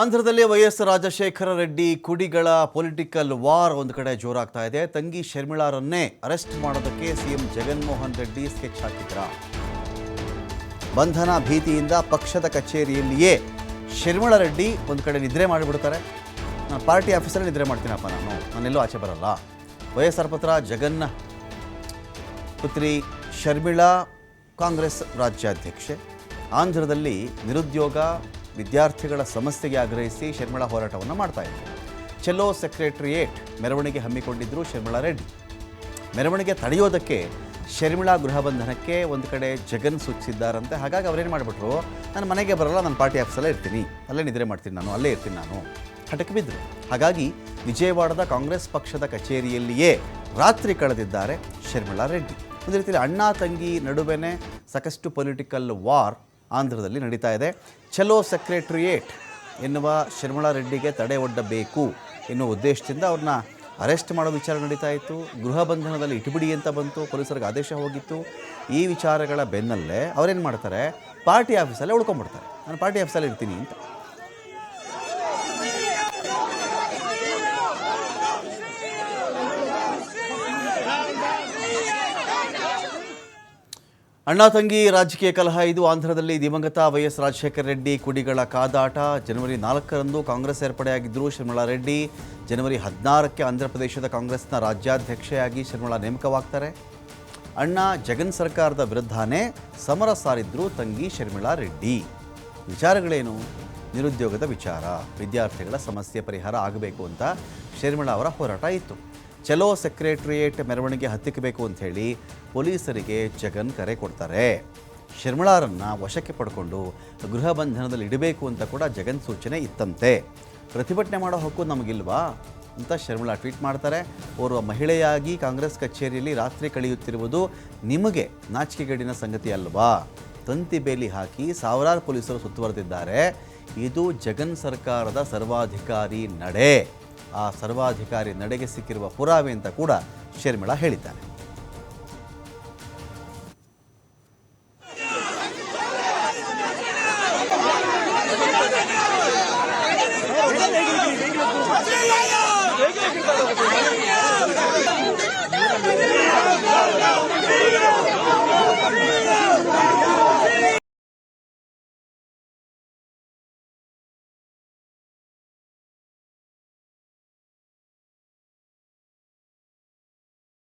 ಆಂಧ್ರದಲ್ಲಿ ವೈಎಸ್ ರಾಜಶೇಖರ ರೆಡ್ಡಿ ಕುಡಿಗಳ political war ಒಂದು ಕಡೆ ಜೋರಾಗ್ತಾ ಇದೆ. ತಂಗಿ ಶರ್ಮಿಳಾರನ್ನೇ ಅರೆಸ್ಟ್ ಮಾಡೋದಕ್ಕೆ ಸಿಎಂ ಜಗನ್ಮೋಹನ್ ರೆಡ್ಡಿ ಸ್ಕೆಚ್ ಹಾಕಿದ್ರ. ಬಂಧನ ಭೀತಿಯಿಂದ ಪಕ್ಷದ ಕಚೇರಿಯಲ್ಲಿಯೇ ಶರ್ಮಿಳಾ ರೆಡ್ಡಿ ಒಂದು ಕಡೆ ನಿದ್ರೆ ಮಾಡಿಬಿಡ್ತಾರೆ. ನಾನು ಪಾರ್ಟಿ ಆಫೀಸಲ್ಲಿ ನಿದ್ರೆ ಮಾಡ್ತೀನಪ್ಪ ನಾನು. ನಾನೆಲ್ಲೂ ಆಚೆ ಬರಲ್ಲ. ವೈ ಎಸ್ ಆರ್ ಪುತ್ರ ಜಗನ್, ಪುತ್ರಿ ಶರ್ಮಿಳಾ, ಕಾಂಗ್ರೆಸ್ ರಾಜ್ಯಾಧ್ಯಕ್ಷೆ. ಆಂಧ್ರದಲ್ಲಿ ನಿರುದ್ಯೋಗ ವಿದ್ಯಾರ್ಥಿಗಳ ಸಮಸ್ಯೆಗೆ ಆಗ್ರಹಿಸಿ ಶರ್ಮಿಳಾ ಹೋರಾಟವನ್ನು ಮಾಡ್ತಾ ಇದ್ರು. ಚೆಲೋ ಸೆಕ್ರೆಟರಿಯೇಟ್ ಮೆರವಣಿಗೆ ಹಮ್ಮಿಕೊಂಡಿದ್ದರು ಶರ್ಮಿಳಾ ರೆಡ್ಡಿ. ಮೆರವಣಿಗೆ ತಡೆಯೋದಕ್ಕೆ ಶರ್ಮಿಳಾ ಗೃಹ ಬಂಧನಕ್ಕೆ ಒಂದು ಕಡೆ ಜಗನ್ ಸೂಚಿಸಿದ್ದಾರಂತೆ. ಹಾಗಾಗಿ ಅವರೇನು ಮಾಡಿಬಿಟ್ರು, ನಾನು ಮನೆಗೆ ಬರಲ್ಲ, ನಾನು ಪಾರ್ಟಿ ಆಫೀಸಲ್ಲೇ ಇರ್ತೀನಿ. ಅಲ್ಲೇ ನಿದ್ರೆ ಮಾಡ್ತೀನಿ ನಾನು, ಅಲ್ಲೇ ಇರ್ತೀನಿ ನಾನು. ಹಠಕ್ಕೆ ಬಿದ್ದರು ಹಾಗಾಗಿ ವಿಜಯವಾಡದ ಕಾಂಗ್ರೆಸ್ ಪಕ್ಷದ ಕಚೇರಿಯಲ್ಲಿಯೇ ರಾತ್ರಿ ಕಳೆದಿದ್ದಾರೆ ಶರ್ಮಿಳಾ ರೆಡ್ಡಿ. ಒಂದು ರೀತಿಯಲ್ಲಿ ಅಣ್ಣ, ತಂಗಿ ನಡುವೆನೇ ಸಾಕಷ್ಟು ಪೊಲಿಟಿಕಲ್ ವಾರ್ ಆಂಧ್ರದಲ್ಲಿ ನಡೀತಾ ಇದೆ. ಚಲೋ ಸೆಕ್ರೆಟ್ರಿಯೇಟ್ ಎನ್ನುವ ಶರ್ಮಳಾ ರೆಡ್ಡಿಗೆ ತಡೆ ಒಡ್ಡಬೇಕು ಎನ್ನುವ ಉದ್ದೇಶದಿಂದ ಅವ್ರನ್ನ ಅರೆಸ್ಟ್ ಮಾಡೋ ವಿಚಾರ ನಡೀತಾ ಇತ್ತು. ಗೃಹ ಬಂಧನದಲ್ಲಿ ಇಟ್ಬಿಡಿ ಅಂತ ಬಂತು, ಪೊಲೀಸರಿಗೆ ಆದೇಶ ಹೋಗಿತ್ತು. ಈ ವಿಚಾರಗಳ ಬೆನ್ನಲ್ಲೇ ಅವರೇನು ಮಾಡ್ತಾರೆ? ಪಾರ್ಟಿ ಆಫೀಸಲ್ಲೇ ಉಳ್ಕೊಂಡ್ಬಿಡ್ತಾರೆ. ನಾನು ಪಾರ್ಟಿ ಆಫೀಸಲ್ಲೇ ಇರ್ತೀನಿ ಅಂತ. ಅಣ್ಣ ತಂಗಿ ರಾಜಕೀಯ ಕಲಹ ಇದು. ಆಂಧ್ರದಲ್ಲಿ ದಿವಂಗತ ವೈ ಎಸ್ ರಾಜಶೇಖರ ರೆಡ್ಡಿ ಕುಡಿಗಳ ಕಾದಾಟ. ಜನವರಿ ನಾಲ್ಕರಂದು ಕಾಂಗ್ರೆಸ್ ಸೇರ್ಪಡೆಯಾಗಿದ್ದರು ಶರ್ಮಳಾ ರೆಡ್ಡಿ. ಜನವರಿ ಹದಿನಾರಕ್ಕೆ ಆಂಧ್ರ ಪ್ರದೇಶದ ಕಾಂಗ್ರೆಸ್ನ ರಾಜ್ಯಾಧ್ಯಕ್ಷೆಯಾಗಿ ಶರ್ಮಳಾ ನೇಮಕವಾಗ್ತಾರೆ. ಅಣ್ಣ ಜಗನ್ ಸರ್ಕಾರದ ವಿರುದ್ಧನೇ ಸಮರ ಸಾರಿದ್ರು ತಂಗಿ ಶರ್ಮಿಳಾ ರೆಡ್ಡಿ. ವಿಚಾರಗಳೇನು? ನಿರುದ್ಯೋಗದ ವಿಚಾರ. ವಿದ್ಯಾರ್ಥಿಗಳ ಸಮಸ್ಯೆ ಪರಿಹಾರ ಆಗಬೇಕು ಅಂತ ಶರ್ಮಿಳಾ ಅವರ ಹೋರಾಟ ಇತ್ತು. ಚಲೋ ಸೆಕ್ರೆಟರಿಯೇಟ್ ಮೆರವಣಿಗೆ ಹತ್ತಿಕ್ಕಬೇಕು ಅಂತ ಹೇಳಿ ಪೊಲೀಸರಿಗೆ ಜಗನ್ ಕರೆ ಕೊಡ್ತಾರೆ. ಶರ್ಮಳಾರನ್ನು ವಶಕ್ಕೆ ಪಡ್ಕೊಂಡು ಗೃಹ ಬಂಧನದಲ್ಲಿ ಇಡಬೇಕು ಅಂತ ಕೂಡ ಜಗನ್ ಸೂಚನೆ ಇತ್ತಂತೆ. ಪ್ರತಿಭಟನೆ ಮಾಡೋ ಹಕ್ಕು ನಮಗಿಲ್ವಾ? ಅಂತ ಶರ್ಮಿಳಾ ಟ್ವೀಟ್ ಮಾಡ್ತಾರೆ. ಓರ್ವ ಮಹಿಳೆಯಾಗಿ ಕಾಂಗ್ರೆಸ್ ಕಚೇರಿಯಲ್ಲಿ ರಾತ್ರಿ ಕಳೆಯುತ್ತಿರುವುದು ನಿಮಗೆ ನಾಚಿಕೆಗೇಡಿನ ಸಂಗತಿ ಅಲ್ವಾ? ತಂತಿ ಬೇಲಿ ಹಾಕಿ ಸಾವಿರಾರು ಪೊಲೀಸರು ಸುತ್ತುವರೆದಿದ್ದಾರೆ. ಇದು ಜಗನ್ ಸರ್ಕಾರದ ಸರ್ವಾಧಿಕಾರಿ ನಡೆ. ಆ ಸರ್ವಾಧಿಕಾರಿ ನಡೆಗೆ ಸಿಕ್ಕಿರುವ ಪುರಾವೆ ಅಂತ ಕೂಡ ಶರ್ಮಿಳಾ ಹೇಳಿದ್ದಾರೆ